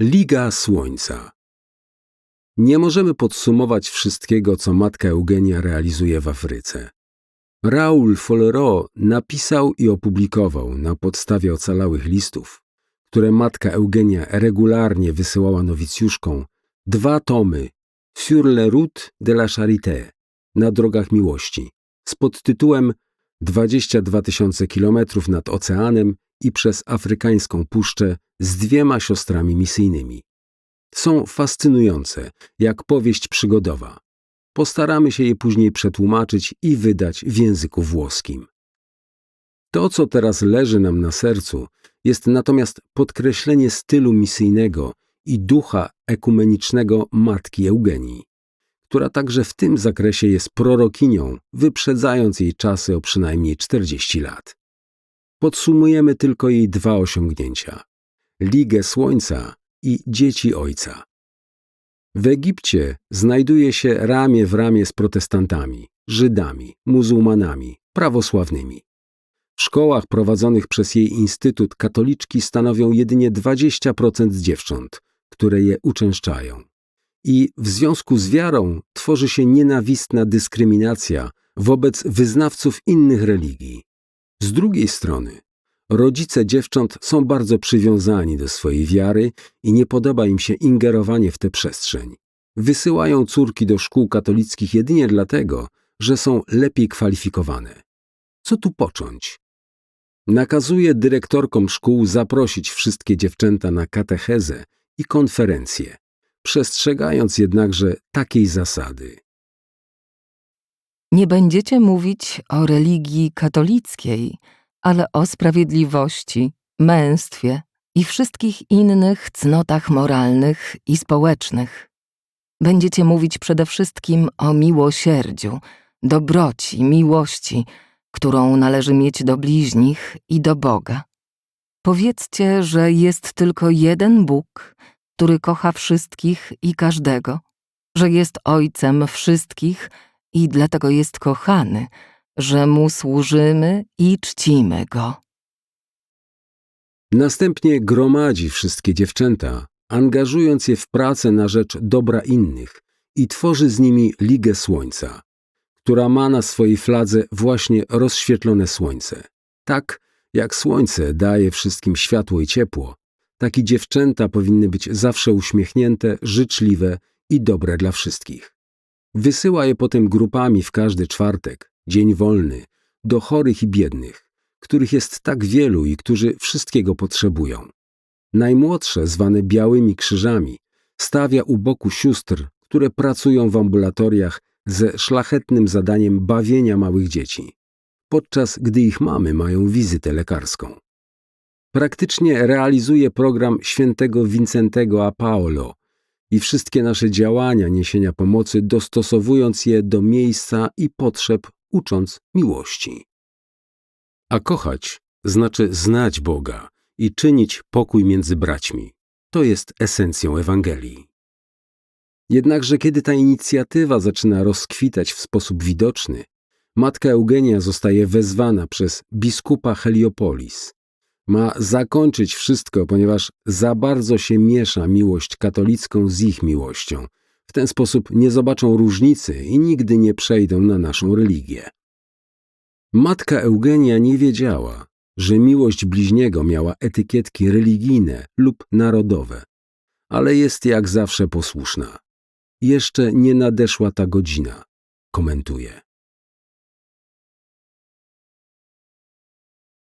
Liga Słońca Nie możemy podsumować wszystkiego, co matka Eugenia realizuje w Afryce. Raoul Follereau napisał i opublikował na podstawie ocalałych listów, które matka Eugenia regularnie wysyłała nowicjuszkom, dwa tomy Sur les routes de la charité na drogach miłości z podtytułem 22 tysiące kilometrów nad oceanem i przez afrykańską puszczę z dwiema siostrami misyjnymi. Są fascynujące, jak powieść przygodowa. Postaramy się je później przetłumaczyć i wydać w języku włoskim. To, co teraz leży nam na sercu, jest natomiast podkreślenie stylu misyjnego i ducha ekumenicznego matki Eugenii, która także w tym zakresie jest prorokinią, wyprzedzając jej czasy o przynajmniej 40 lat. Podsumujemy tylko jej dwa osiągnięcia: Ligę Słońca i Dzieci Ojca. W Egipcie znajduje się ramię w ramię z protestantami, Żydami, muzułmanami, prawosławnymi. W szkołach prowadzonych przez jej instytut katoliczki stanowią jedynie 20% dziewcząt, które je uczęszczają. I w związku z wiarą tworzy się nienawistna dyskryminacja wobec wyznawców innych religii. Z drugiej strony, rodzice dziewcząt są bardzo przywiązani do swojej wiary i nie podoba im się ingerowanie w tę przestrzeń. Wysyłają córki do szkół katolickich jedynie dlatego, że są lepiej kwalifikowane. Co tu począć? Nakazuje dyrektorkom szkół zaprosić wszystkie dziewczęta na katechezę i konferencje, przestrzegając jednakże takiej zasady. Nie będziecie mówić o religii katolickiej, ale o sprawiedliwości, męstwie i wszystkich innych cnotach moralnych i społecznych. Będziecie mówić przede wszystkim o miłosierdziu, dobroci, miłości, którą należy mieć do bliźnich i do Boga. Powiedzcie, że jest tylko jeden Bóg, który kocha wszystkich i każdego, że jest Ojcem wszystkich i dlatego jest kochany, że Mu służymy i czcimy Go. Następnie gromadzi wszystkie dziewczęta, angażując je w pracę na rzecz dobra innych i tworzy z nimi Ligę Słońca, która ma na swojej fladze właśnie rozświetlone słońce. Tak jak słońce daje wszystkim światło i ciepło, tak i dziewczęta powinny być zawsze uśmiechnięte, życzliwe i dobre dla wszystkich. Wysyła je potem grupami w każdy czwartek, dzień wolny, do chorych i biednych, których jest tak wielu i którzy wszystkiego potrzebują. Najmłodsze, zwane białymi krzyżami, stawia u boku sióstr, które pracują w ambulatoriach ze szlachetnym zadaniem bawienia małych dzieci, podczas gdy ich mamy mają wizytę lekarską. Praktycznie realizuje program świętego Wincentego a Paolo i wszystkie nasze działania niesienia pomocy dostosowując je do miejsca i potrzeb, ucząc miłości. A kochać znaczy znać Boga i czynić pokój między braćmi. To jest esencją Ewangelii. Jednakże kiedy ta inicjatywa zaczyna rozkwitać w sposób widoczny, matka Eugenia zostaje wezwana przez biskupa Heliopolis. Ma zakończyć wszystko, ponieważ za bardzo się miesza miłość katolicką z ich miłością. W ten sposób nie zobaczą różnicy i nigdy nie przejdą na naszą religię. Matka Eugenia nie wiedziała, że miłość bliźniego miała etykietki religijne lub narodowe, ale jest jak zawsze posłuszna. Jeszcze nie nadeszła ta godzina, komentuje.